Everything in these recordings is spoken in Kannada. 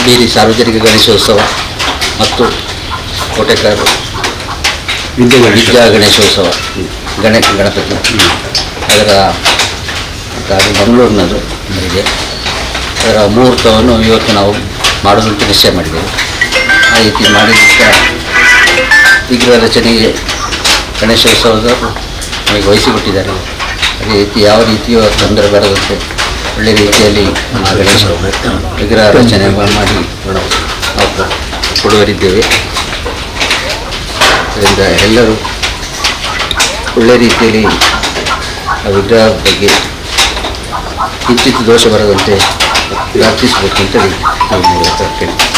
ಕಾವೇರಿ ಸಾರ್ವಜನಿಕ ಗಣೇಶೋತ್ಸವ ಮತ್ತು ಕೋಟೆಕಾರು ವಿದ್ಯಾ ವಿದ್ಯಾ ಗಣೇಶೋತ್ಸವ ಗಣೇಶ ಗಣಪತಿ. ಅದರ ಕಾರ್ಯ ಮಂಗಳೂರಿನದು ಇದೆ ಅದರ ಮುಹೂರ್ತವನ್ನು ಇವತ್ತು ನಾವು ಮಾಡೋದಂತ ನಿಶ್ಚಯ ಮಾಡಿದ್ದೇವೆ. ಆ ರೀತಿ ಮಾಡಿದ ವಿಗ್ರಹ ರಚನೆಗೆ ಗಣೇಶೋತ್ಸವದವರು ನಮಗೆ ವಹಿಸಿಕೊಟ್ಟಿದ್ದಾರೆ. ಅದೇ ರೀತಿ ಯಾವ ರೀತಿಯೂ ತೊಂದರೆ ಬರದಂತೆ ಒಳ್ಳೆ ರೀತಿಯಲ್ಲಿ ವಿಗ್ರಹ ರಚನೆ ಮಾಡಿ ಕೊಡುವರಿದ್ದೇವೆ. ಅದರಿಂದ ಎಲ್ಲರೂ ಒಳ್ಳೆ ರೀತಿಯಲ್ಲಿ ಆ ವಿಗ್ರಹ ಬಗ್ಗೆ ಹೆಚ್ಚಿತ್ತು ದೋಷ ಬರದಂತೆ ಪ್ರಾರ್ಥಿಸಬೇಕು ಅಂತೇಳಿ ನಾವು ಕೇಳ್ತೀವಿ.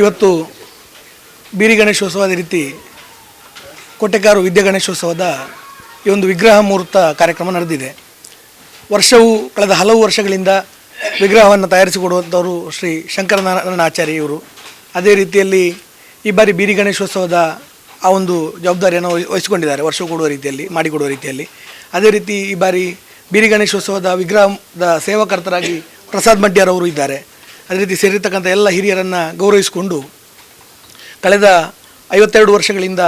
ಇವತ್ತು ಬೀರಿ ಗಣೇಶೋತ್ಸವದ ರೀತಿ ಕೋಟೆಕಾರು ವಿದ್ಯ ಗಣೇಶೋತ್ಸವದ ಈ ಒಂದು ವಿಗ್ರಹ ಮುಹೂರ್ತ ಕಾರ್ಯಕ್ರಮ ನಡೆದಿದೆ. ವರ್ಷವು ಕಳೆದ ಹಲವು ವರ್ಷಗಳಿಂದ ವಿಗ್ರಹವನ್ನು ತಯಾರಿಸಿಕೊಡುವಂಥವರು ಶ್ರೀ ಶಂಕರನಾರಾಯಣ ಆಚಾರ್ಯ ಇವರು ಅದೇ ರೀತಿಯಲ್ಲಿ ಈ ಬಾರಿ ಬೀರಿ ಗಣೇಶೋತ್ಸವದ ಆ ಒಂದು ಜವಾಬ್ದಾರಿಯನ್ನು ವಹಿಸಿಕೊಂಡಿದ್ದಾರೆ ವರ್ಷ ಕೊಡುವ ರೀತಿಯಲ್ಲಿ, ಮಾಡಿಕೊಡುವ ರೀತಿಯಲ್ಲಿ. ಅದೇ ರೀತಿ ಈ ಬಾರಿ ಬೀರಿ ಗಣೇಶೋತ್ಸವದ ವಿಗ್ರಹದ ಸೇವಾಕರ್ತರಾಗಿ ಪ್ರಸಾದ್ ಮಡ್ಯಾರವರು ಇದ್ದಾರೆ. ಅದೇ ರೀತಿ ಸೇರಿರ್ತಕ್ಕಂಥ ಎಲ್ಲ ಹಿರಿಯರನ್ನು ಗೌರವಿಸಿಕೊಂಡು ಕಳೆದ ಐವತ್ತೆರಡು ವರ್ಷಗಳಿಂದ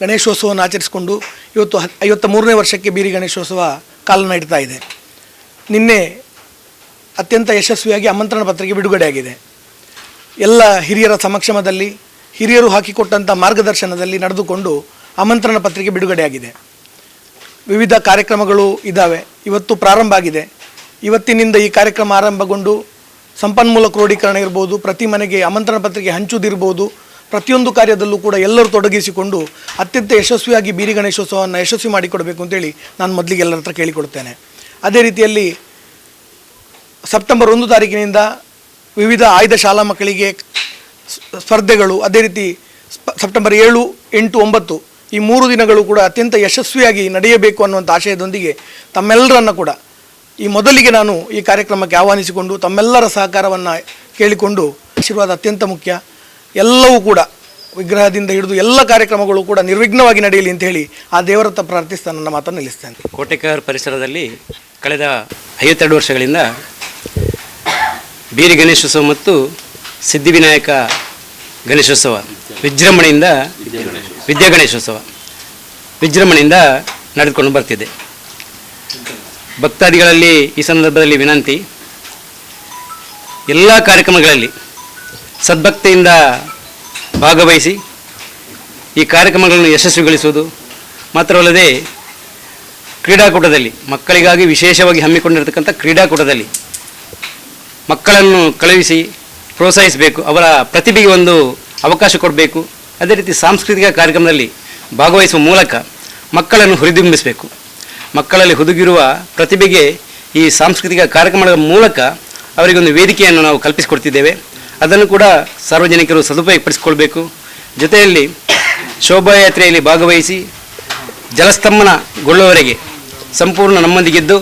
ಗಣೇಶೋತ್ಸವವನ್ನು ಆಚರಿಸಿಕೊಂಡು ಇವತ್ತು ಹ ಐವತ್ತ ಮೂರನೇ ವರ್ಷಕ್ಕೆ ಬೀರಿ ಗಣೇಶೋತ್ಸವ ಕಾಲನ್ನು ಇಡ್ತಾ ಇದೆ. ನಿನ್ನೆ ಅತ್ಯಂತ ಯಶಸ್ವಿಯಾಗಿ ಆಮಂತ್ರಣ ಪತ್ರಿಕೆ ಬಿಡುಗಡೆಯಾಗಿದೆ. ಎಲ್ಲ ಹಿರಿಯರ ಸಮಕ್ಷಮದಲ್ಲಿ, ಹಿರಿಯರು ಹಾಕಿಕೊಟ್ಟಂಥ ಮಾರ್ಗದರ್ಶನದಲ್ಲಿ ನಡೆದುಕೊಂಡು ಆಮಂತ್ರಣ ಪತ್ರಿಕೆ ಬಿಡುಗಡೆಯಾಗಿದೆ. ವಿವಿಧ ಕಾರ್ಯಕ್ರಮಗಳು ಇದ್ದಾವೆ ಇವತ್ತು ಪ್ರಾರಂಭ ಆಗಿದೆ. ಇವತ್ತಿನಿಂದ ಈ ಕಾರ್ಯಕ್ರಮ ಆರಂಭಗೊಂಡು ಸಂಪನ್ಮೂಲ ಕ್ರೋಢೀಕರಣ ಇರ್ಬೋದು, ಪ್ರತಿ ಮನೆಗೆ ಆಮಂತ್ರಣ ಪತ್ರಿಕೆ ಹಂಚುವುದಿರ್ಬೋದು ಪ್ರತಿಯೊಂದು ಕಾರ್ಯದಲ್ಲೂ ಕೂಡ ಎಲ್ಲರೂ ತೊಡಗಿಸಿಕೊಂಡು ಅತ್ಯಂತ ಯಶಸ್ವಿಯಾಗಿ ಬೀರಿ ಗಣೇಶೋತ್ಸವವನ್ನು ಯಶಸ್ವಿ ಮಾಡಿಕೊಡಬೇಕು ಅಂತೇಳಿ ನಾನು ಮೊದಲಿಗೆ ಎಲ್ಲರ ಹತ್ರ ಕೇಳಿಕೊಡ್ತೇನೆ. ಅದೇ ರೀತಿಯಲ್ಲಿ ಸೆಪ್ಟೆಂಬರ್ ಒಂದು ತಾರೀಕಿನಿಂದ ವಿವಿಧ ಆಯ್ದ ಶಾಲಾ ಮಕ್ಕಳಿಗೆ ಸ್ಪರ್ಧೆಗಳು, ಅದೇ ರೀತಿ ಸೆಪ್ಟೆಂಬರ್ ಏಳು, ಎಂಟು, ಒಂಬತ್ತು ಈ ಮೂರು ದಿನಗಳು ಕೂಡ ಅತ್ಯಂತ ಯಶಸ್ವಿಯಾಗಿ ನಡೆಯಬೇಕು ಅನ್ನುವಂಥ ಆಶಯದೊಂದಿಗೆ ತಮ್ಮೆಲ್ಲರನ್ನು ಕೂಡ ಈ ಮೊದಲಿಗೆ ನಾನು ಈ ಕಾರ್ಯಕ್ರಮಕ್ಕೆ ಆಹ್ವಾನಿಸಿಕೊಂಡು ತಮ್ಮೆಲ್ಲರ ಸಹಕಾರವನ್ನು ಕೇಳಿಕೊಂಡು, ಆಶೀರ್ವಾದ ಅತ್ಯಂತ ಮುಖ್ಯ. ಎಲ್ಲವೂ ಕೂಡ ವಿಗ್ರಹದಿಂದ ಹಿಡಿದು ಎಲ್ಲ ಕಾರ್ಯಕ್ರಮಗಳು ಕೂಡ ನಿರ್ವಿಘ್ನವಾಗಿ ನಡೆಯಲಿ ಅಂತ ಹೇಳಿ ಆ ದೇವರತ್ತ ಪ್ರಾರ್ಥಿಸ್ತಾ ನನ್ನ ಮಾತನ್ನು ನಿಲ್ಲಿಸ್ತೇನೆ. ಕೋಟೆಕಾರ್ ಪರಿಸರದಲ್ಲಿ ಕಳೆದ ಐವತ್ತೆರಡು ವರ್ಷಗಳಿಂದ ಬೀರಿ ಗಣೇಶೋತ್ಸವ ಮತ್ತು ಸಿದ್ಧಿವಿನಾಯಕ ಗಣೇಶೋತ್ಸವ, ವಿಜೃಂಭಣೆಯಿಂದ ವಿದ್ಯಾ ಗಣೇಶೋತ್ಸವ, ವಿಜೃಂಭಣೆಯಿಂದ ನಡೆದುಕೊಂಡು ಬರ್ತಿದೆ. ಭಕ್ತಾದಿಗಳಲ್ಲಿ ಈ ಸಂದರ್ಭದಲ್ಲಿ ವಿನಂತಿ. ಎಲ್ಲ ಕಾರ್ಯಕ್ರಮಗಳಲ್ಲಿ ಸದ್ಭಕ್ತಿಯಿಂದ ಭಾಗವಹಿಸಿ ಈ ಕಾರ್ಯಕ್ರಮಗಳನ್ನು ಯಶಸ್ವಿಗೊಳಿಸುವುದು ಮಾತ್ರವಲ್ಲದೆ ಕ್ರೀಡಾಕೂಟದಲ್ಲಿ ಮಕ್ಕಳಿಗಾಗಿ ವಿಶೇಷವಾಗಿ ಹಮ್ಮಿಕೊಂಡಿರತಕ್ಕಂಥ ಕ್ರೀಡಾಕೂಟದಲ್ಲಿ ಮಕ್ಕಳನ್ನು ಕಳುಹಿಸಿ ಪ್ರೋತ್ಸಾಹಿಸಬೇಕು, ಅವರ ಪ್ರತಿಭೆಗೆ ಒಂದು ಅವಕಾಶ ಕೊಡಬೇಕು. ಅದೇ ರೀತಿ ಸಾಂಸ್ಕೃತಿಕ ಕಾರ್ಯಕ್ರಮದಲ್ಲಿ ಭಾಗವಹಿಸುವ ಮೂಲಕ ಮಕ್ಕಳನ್ನು ಹುರಿದುಂಬಿಸಬೇಕು. ಮಕ್ಕಳಲ್ಲಿ ಹುದುಗಿರುವ ಪ್ರತಿಭೆಗೆ ಈ ಸಾಂಸ್ಕೃತಿಕ ಕಾರ್ಯಕ್ರಮಗಳ ಮೂಲಕ ಅವರಿಗೊಂದು ವೇದಿಕೆಯನ್ನು ನಾವು ಕಲ್ಪಿಸಿಕೊಡ್ತಿದ್ದೇವೆ. ಅದನ್ನು ಕೂಡ ಸಾರ್ವಜನಿಕರು ಸದುಪಯೋಗಪಡಿಸಿಕೊಳ್ಬೇಕು. ಜೊತೆಯಲ್ಲಿ ಶೋಭಾಯಾತ್ರೆಯಲ್ಲಿ ಭಾಗವಹಿಸಿ ಜಲಸ್ತಂಭನಗೊಳ್ಳುವವರೆಗೆ ಸಂಪೂರ್ಣ ನಮ್ಮೊಂದಿಗಿದ್ದು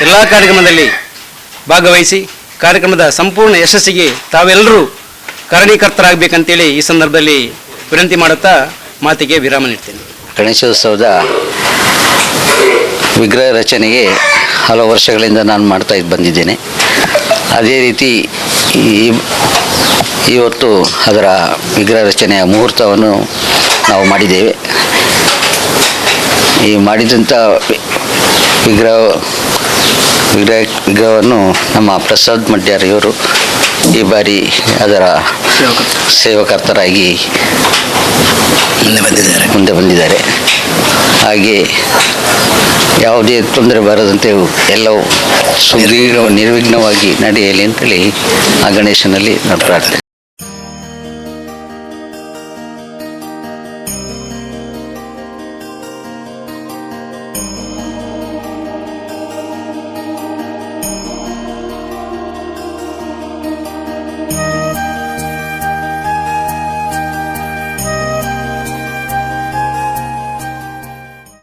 ಎಲ್ಲ ಕಾರ್ಯಕ್ರಮದಲ್ಲಿ ಭಾಗವಹಿಸಿ ಕಾರ್ಯಕ್ರಮದ ಸಂಪೂರ್ಣ ಯಶಸ್ಸಿಗೆ ತಾವೆಲ್ಲರೂ ಕಾರಣೀಕರ್ತರಾಗಬೇಕಂತೇಳಿ ಈ ಸಂದರ್ಭದಲ್ಲಿ ವಿನಂತಿ ಮಾಡುತ್ತಾ ಮಾತಿಗೆ ವಿರಾಮ ನೀಡ್ತೇನೆ. ಗಣೇಶೋತ್ಸವದ ವಿಗ್ರಹ ರಚನೆಗೆ ಹಲವು ವರ್ಷಗಳಿಂದ ನಾನು ಮಾಡ್ತಾ ಇದ್ದು ಬಂದಿದ್ದೇನೆ. ಅದೇ ರೀತಿ ಈ ಇವತ್ತು ಅದರ ವಿಗ್ರಹ ರಚನೆಯ ಮುಹೂರ್ತವನ್ನು ನಾವು ಮಾಡಿದ್ದೇವೆ. ಈ ಮಾಡಿದಂಥ ವಿಗ್ರಹ ವಿಗ್ರಹ ವಿಗ್ರಹವನ್ನು ನಮ್ಮ ಪ್ರಸಾದ್ ಮಡ್ಯಾರಿಯವರು ಈ ಬಾರಿ ಅದರ ಸೇವಕರ್ತರಾಗಿ ಮುಂದೆ ಬಂದಿದ್ದಾರೆ. ಮುಂದೆ ಬಂದಿದ್ದಾರೆ. ಹಾಗೆ ಯಾವುದೇ ತೊಂದರೆ ಬರದಂತೆ ಎಲ್ಲವೂ ನಿರ್ವಿಘ್ನವಾಗಿ ನಡೆಯಲಿ ಅಂತೇಳಿ ಆ ಗಣೇಶನಲ್ಲಿ ನಾನು ಪ್ರಾರ್ಥನೆ